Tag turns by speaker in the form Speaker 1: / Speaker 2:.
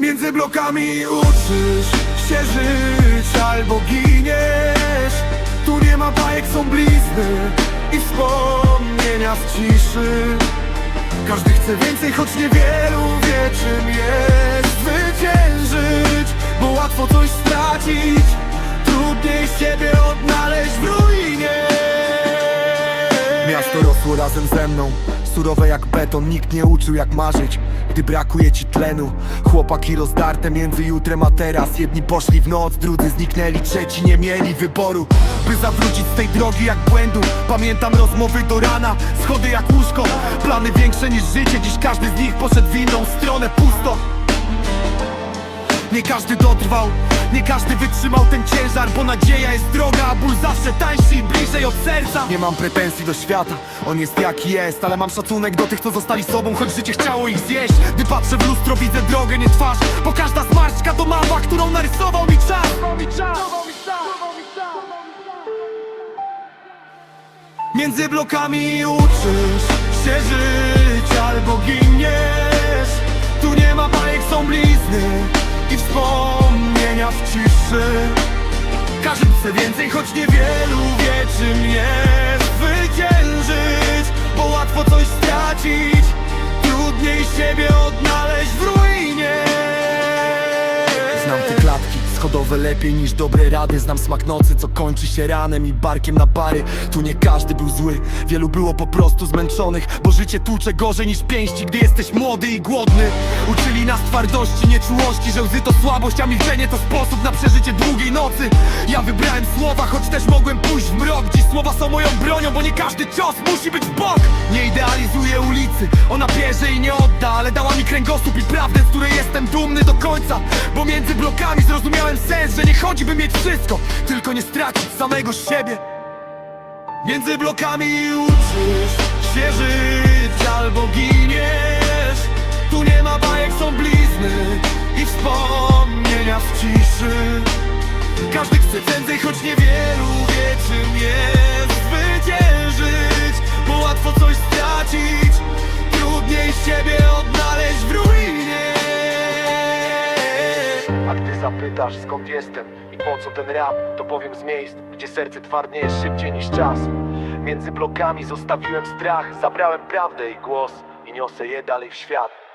Speaker 1: Między blokami uczysz się żyć albo giniesz. Tu nie ma bajek, są blizny i wspomnienia z ciszy. Każdy chce więcej, choć niewielu wie czym jest zwyciężyć Bo łatwo coś stracić, trudniej siebie Miasto rosło razem ze mną. Surowe jak beton, nikt nie uczył jak marzyć. Gdy brakuje ci tlenu Chłopaki rozdarte między jutrem a teraz. Jedni poszli w noc, drudzy zniknęli Trzeci nie mieli wyboru. By zawrócić z tej drogi jak błędu. Pamiętam rozmowy do rana Schody jak łóżko. Plany większe niż życie Dziś każdy z nich poszedł w inną stronę. Pusto. Nie każdy dotrwał, nie każdy wytrzymał ten ciężar Bo nadzieja jest droga, a ból zawsze tańszy i bliżej od serca. Nie mam pretensji do świata, on jest jaki jest Ale mam szacunek do tych, co zostali sobą, choć życie chciało ich zjeść. Gdy patrzę w lustro, widzę drogę, nie twarz Bo każda zmarszczka to mapa, którą narysował mi czas. Między blokami uczysz się żyć albo giniesz. Tu nie ma bajek, są blizny i wspomnienia więcej, choć niewielu wie czym jest schodowe lepiej niż dobre rady. Znam smak nocy, co kończy się ranem i barkiem na pary Tu nie każdy był zły, wielu było po prostu zmęczonych Bo życie tłucze gorzej niż pięści, gdy jesteś młody i głodny. Uczyli nas twardości, nieczułości, że łzy to słabość A milczenie to sposób na przeżycie długiej nocy. Ja wybrałem słowa, choć też mogłem pójść w mrok. Dziś słowa są moją bronią, bo nie każdy cios musi być w bok. Nie idealizuję ulicy, ona bierze i nie odda Ale dała mi kręgosłup i prawdę, z której jestem dumny do końca. Bo między blokami zrozumiałem sens, że nie chodzi by mieć wszystko Tylko nie stracić samego siebie. Między blokami uczysz się żyć albo giniesz. Tu nie ma bajek, są blizny i wspomnienia w ciszy. Każdy chce więcej, choć niewielu wie czym jest
Speaker 2: zapytasz skąd jestem i po co ten rap To powiem z miejsc, gdzie serce twardnieje szybciej niż czas. Między blokami zostawiłem strach Zabrałem prawdę i głos I niosę je dalej w świat